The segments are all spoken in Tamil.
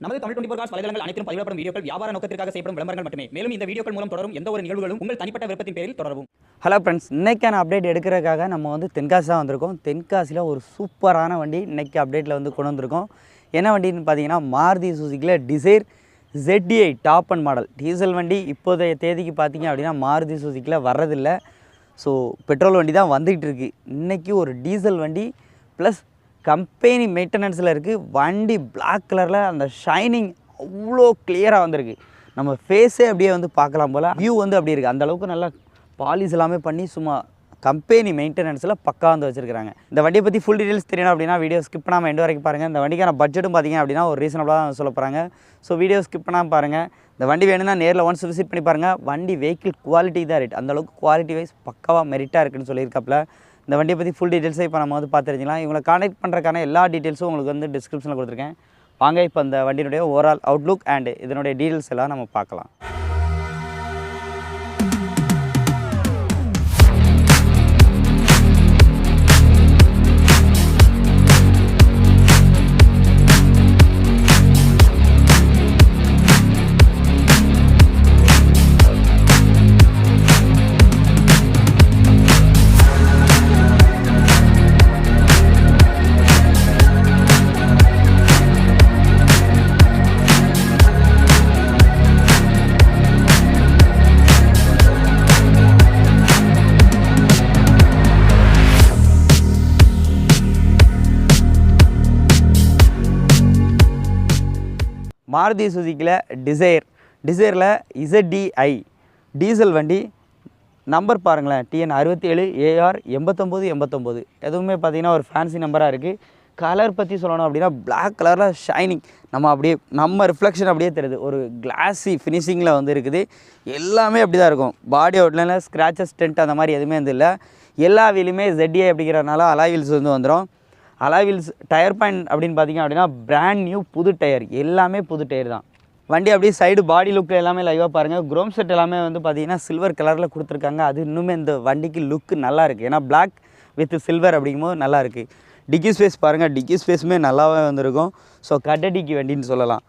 நமது தமிழ் டுவெண்டி காஸ் வலைதளங்கள் அனைத்தும் பதிவிடப்படும் வீடியோக்கள் வியாபார நோக்கத்திற்காக செய்யப்படும் விளம்பரங்கள் மட்டுமே. மேலும் இந்த வீடியோக்கள் மூலம் தொடரும் எந்த ஒரு நிகழ்வுகளும் உங்கள் தனிப்பட்ட விருப்பத்தின் பேரில் தொடரவும். ஹலோ ஃப்ரெண்ட்ஸ் இன்றைக்கான அப்டேட் எடுக்கிறதுக்காக நம்ம வந்து தென்காசி தான் வந்திருக்கோம். தென்காசியில் ஒரு சூப்பரான வண்டி இன்றைக்கி அப்டேட்டில் வந்து கொண்டு வந்திருக்கோம். என்ன வண்டின்னு பார்த்தீங்கன்னா Maruti சுசுக்கியில் Dzire ZDI top end model diesel வண்டி இப்போதைய தேதிக்கு பார்த்தீங்க அப்படின்னா மாருதி சுசுக்கியில் வர்றதில்ல. ஸோ பெட்ரோல் வண்டி தான் வந்துக்கிட்டு இருக்குது இன்றைக்கி ஒரு டீசல் வண்டி ப்ளஸ் கம்பெனி மெயின்டெனன்ஸில் இருக்குது வண்டி பிளாக் கலரில் அந்த ஷைனிங் அவ்வளோ கிளியராக வந்திருக்கு. நம்ம ஃபேஸே அப்படியே வந்து பார்க்கலாம் போல். வியூ வந்து அப்படி இருக்குது அந்தளவுக்கு நல்லா பாலிஸ் எல்லாமே பண்ணி சும்மா கம்பெனி மெயின்டெனன்ஸில் பக்கா வந்து வச்சுருக்காங்க இந்த வண்டியை பற்றி ஃபுல் டீடைல்ஸ் தெரியணும் அப்படின்னா வீடியோ ஸ்கிப் பண்ணாமல் எண்டு வரைக்கும் பாருங்கள் இந்த வண்டிக்கான பட்ஜெட்டும் பார்த்தீங்க அப்படின்னா ஒரு ரீசனபிளாக தான் சொல்ல போகிறாங்க ஸோ வீடியோ ஸ்கிப் பண்ணாமல் பாருங்கள் இந்த வண்டி வேணும்னா நேரில் ஒன்ஸ் விசிட் பண்ணி பாருங்கள் வண்டி வெஹிக்கிள் குவாலிட்டி தான் ரேட் அந்த அளவுக்கு குவாலிட்டி வைஸ் பக்காவாக மெரிட்டாக இருக்குன்னு சொல்லியிருக்காப்புல. இந்த வண்டியை பற்றி ஃபுல் டீட்டெயில்ஸே இப்போ நம்ம வந்து பார்த்து தெரிஞ்சுக்கலாம் இவங்களை கான்டாக்ட் பண்ணுறதுக்கான எல்லா டீட்டெயில்ஸும் உங்களுக்கு வந்து டிஸ்கிரிப்ஷனில் கொடுத்துருக்கேன். வாங்க இப்போ இந்த வண்டியினுடைய ஓவரால் அவுட்லுக் அண்ட் இதனுடைய டீட்டெயில்ஸ் எல்லாம் நம்ம பார்க்கலாம். மாருதி சுசுக்கியில் டிசைர் டிசைரில் இசட்டிஐ டீசல் வண்டி. நம்பர் பாருங்களேன். டிஎன் அறுபத்தி ஏழு ஏஆர் எண்பத்தொம்போது எண்பத்தொம்போது. எதுவுமே பார்த்தீங்கன்னா ஒரு ஃபேன்சி நம்பராக இருக்குது கலர் பற்றி சொல்லணும் அப்படின்னா பிளாக் கலரில் ஷைனிங் நம்ம அப்படியே நம்ம ரிஃப்ளெக்ஷன் அப்படியே தெரியுது. ஒரு கிளாஸி ஃபினிஷிங்கில் வந்து இருக்குது. எல்லாமே அப்படி தான் இருக்கும் பாடி அவுட்லைனில் ஸ்க்ராச்சஸ் டென்ட் அந்த மாதிரி எதுவுமே வந்து இல்லை. எல்லா வீலுமே ZDI அப்படிங்கிறனால அலாய் வீல்ஸ் வந்து வந்துடும் அலாவில்ஸ் டயர் பாயிண்ட் அப்படின்னு பார்த்தீங்க அப்படின்னா பிராண்ட் நியூ புது டயர் எல்லாமே புது டயர் தான். வண்டி அப்படியே சைடு பாடி லுக்கில் எல்லாமே லைவாக பாருங்கள் குரோம் செட் எல்லாமே வந்து பார்த்தீங்கன்னா சில்வர் கலரில் கொடுத்துருக்காங்க. அது இன்னுமே இந்த வண்டிக்கு லுக்கு நல்லா இருக்குது ஏன்னா பிளாக் வித் சில்வர் அப்படிங்கும்போது நல்லா இருக்குது டிக்கி ஸ்பேஸ் பாருங்கள் டிக்கி ஸ்பேஸுமே நல்லாவே வந்திருக்கும். ஸோ கட்ட டிக்கி வண்டின்னு சொல்லலாம்.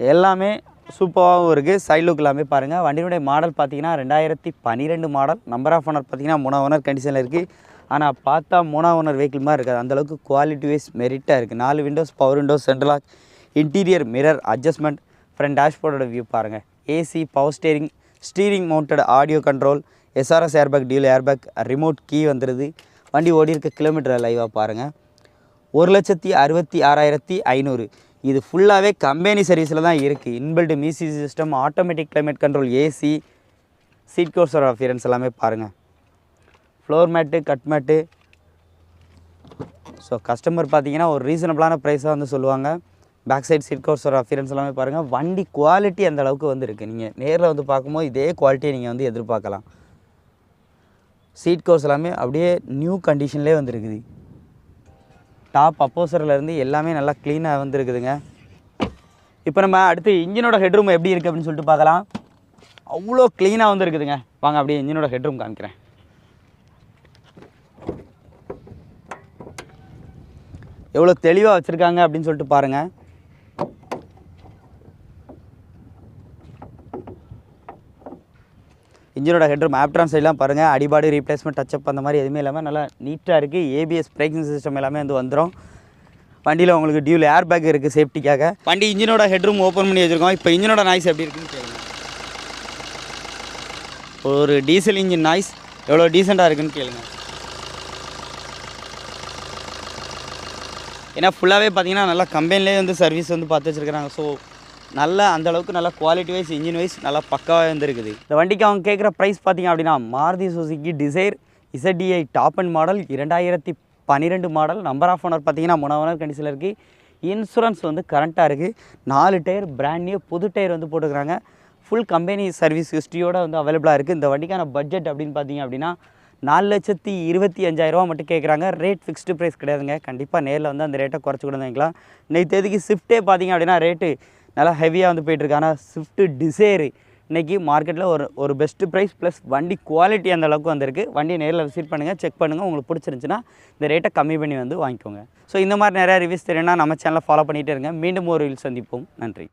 எல்லாமே சூப்பராகவும் இருக்குது சைட் லுக் எல்லாமே பாருங்கள் வண்டியினுடைய மாடல் பார்த்தீங்கன்னா ரெண்டாயிரத்தி பன்னிரெண்டு மாடல் நம்பர் ஆஃப் ஓனர் பார்த்தீங்கன்னா மூணா ஓனர் கண்டிஷனில் இருக்குது ஆனால் பார்த்தா மூணாவது ஓனர் வெஹிக்கிள் மாதிரி இருக்காது. அந்தளவுக்கு குவாலிட்டி வைஸ் மெரிட்டாக இருக்குது நாலு windows power windows central lock interior mirror adjustment front டேஷ்போர்டோட view பாருங்கள் AC power steering steering mounted audio control SRS airbag dual airbag remote key வந்துடுது வண்டி ஓடி இருக்க கிலோமீட்டர் லைவாக பாருங்கள் ஒரு லட்சத்தி அறுபத்தி ஆறாயிரத்தி ஐநூறு. இது ஃபுல்லாகவே கம்பெனி சர்வீஸில் தான் இருக்குது inbuilt music system automatic climate control AC seat கோர்ஸோட appearance எல்லாமே பாருங்கள் floor mat cut mat so customer பார்த்தீங்கன்னா ஒரு ரீசனபிளான ப்ரைஸாக வந்து சொல்லுவாங்க. பேக் சைட் சீட் கோர்ஸோட அஃபியரன்ஸ் எல்லாமே பாருங்கள் வண்டி குவாலிட்டி அந்த அளவுக்கு வந்து இருக்குது நீங்கள் நேரில் வந்து பார்க்கும்போது இதே குவாலிட்டியை நீங்கள் வந்து எதிர்பார்க்கலாம். சீட் கோர்ஸ் எல்லாமே அப்படியே நியூ கண்டிஷன்லேயே வந்துருக்குது டாப் அப்போசர்லேருந்து எல்லாமே நல்லா க்ளீனாக வந்துருக்குதுங்க. இப்போ நம்ம அடுத்து இன்ஜினோட ஹெட்ரூம் எப்படி இருக்குது அப்படின்னு சொல்லிட்டு பார்க்கலாம். அவ்வளோ க்ளீனாக வந்துருக்குதுங்க. வாங்க அப்படியே இன்ஜினோட ஹெட்ரூம் காமிக்கிறேன். எவ்வளோ தெளிவாக வச்சுருக்காங்க அப்படின்னு சொல்லிட்டு பாருங்கள் இன்ஜினோட ஹெட்ரூம் ஆப்ட்ரான் சைட்லாம் பாருங்கள் அடிபாடு ரீப்ளேஸ்மெண்ட் டச்சப் அந்த மாதிரி எதுவுமே இல்லாமல் நல்லா நீட்டாக இருக்குது ஏபிஎஸ் பிரேக்கிங் சிஸ்டம் எல்லாமே வந்து வந்துடும் வண்டியில் உங்களுக்கு டியூல் ஏர் பேக் இருக்குது சேஃப்டிக்காக வண்டி இன்ஜினோட ஹெட்ரூம் ஓப்பன் பண்ணி வச்சுருக்கோம். இப்போ இன்ஜினோட நாய்ஸ் எப்படி இருக்குன்னு கேளுங்க. ஒரு டீசல் இன்ஜின் நாய்ஸ் எவ்வளோ டீசெண்டாக இருக்குன்னு கேளுங்க. ஏன்னா ஃபுல்லாகவே பார்த்தீங்கன்னா நல்லா கம்பெனிலே வந்து சர்வீஸ் வந்து பார்த்து வச்சுருக்காங்க ஸோ நல்ல அந்த அளவுக்கு நல்லா குவாலிட்டி வைஸ் இன்ஜின் வைஸ் நல்லா பக்காவாக வந்துருக்குது. இந்த வண்டிக்கு அவங்க கேட்குற ப்ரைஸ் பார்த்தீங்க அப்படின்னா Maruti Suzuki Dzire ZDI top end model இரண்டாயிரத்தி பன்னிரெண்டு மாடல் நம்பர் ஆஃப் ஓனர் பார்த்தீங்கன்னா மூணு ஓனர் கண்டிஷனில் இருக்குது இன்சூரன்ஸ் வந்து கரண்ட்டாக இருக்குது நாலு டயர் பிராண்ட் நியூ புது டயர் வந்து போட்டுக்கிறாங்க. ஃபுல் கம்பெனி சர்வீஸ் ஹிஸ்ட்ரியோட வந்து அவைலபிளாக இருக்குது இந்த வண்டிக்கான பட்ஜெட் அப்படின்னு பார்த்தீங்க அப்படின்னா நாலு லட்சத்தி இருபத்தி அஞ்சாயிரரூவா மட்டும் கேட்குறாங்க. ரேட் ஃபிக்ஸ்டு ப்ரைஸ் கிடையாதுங்க. கண்டிப்பாக நேரில் வந்து அந்த ரேட்டை குறைச்சி கூட வாங்கிக்கலாம் இன்னைக்கு தேதிக்கு ஸ்விஃப்ட்டே பார்த்தீங்க அப்படின்னா ரேட்டு நல்லா ஹெவியாக வந்து போயிட்டுருக்கு. ஆனால் ஸ்விஃப்ட்டு டிசைரு இன்றைக்கி மார்க்கெட்டில் ஒரு ஒரு பெஸ்ட்டு ப்ரைஸ் ப்ளஸ் வண்டி குவாலிட்டி அந்த அளவுக்கு வந்திருக்கு. வண்டியை நேரில் விசிட் பண்ணுங்கள் செக் பண்ணுங்கள் உங்களுக்கு பிடிச்சிருந்துச்சுன்னா இந்த ரேட்டை கம்மி பண்ணி வந்து வாங்கிக்கோங்க. ஸோ இந்த மாதிரி நிறையா ரிவ்யூஸ் தெரியுன்னா நம்ம சேனலை ஃபாலோ பண்ணிகிட்டே இருங்க. மீண்டும் ஒரு reel சந்திப்போம். நன்றி.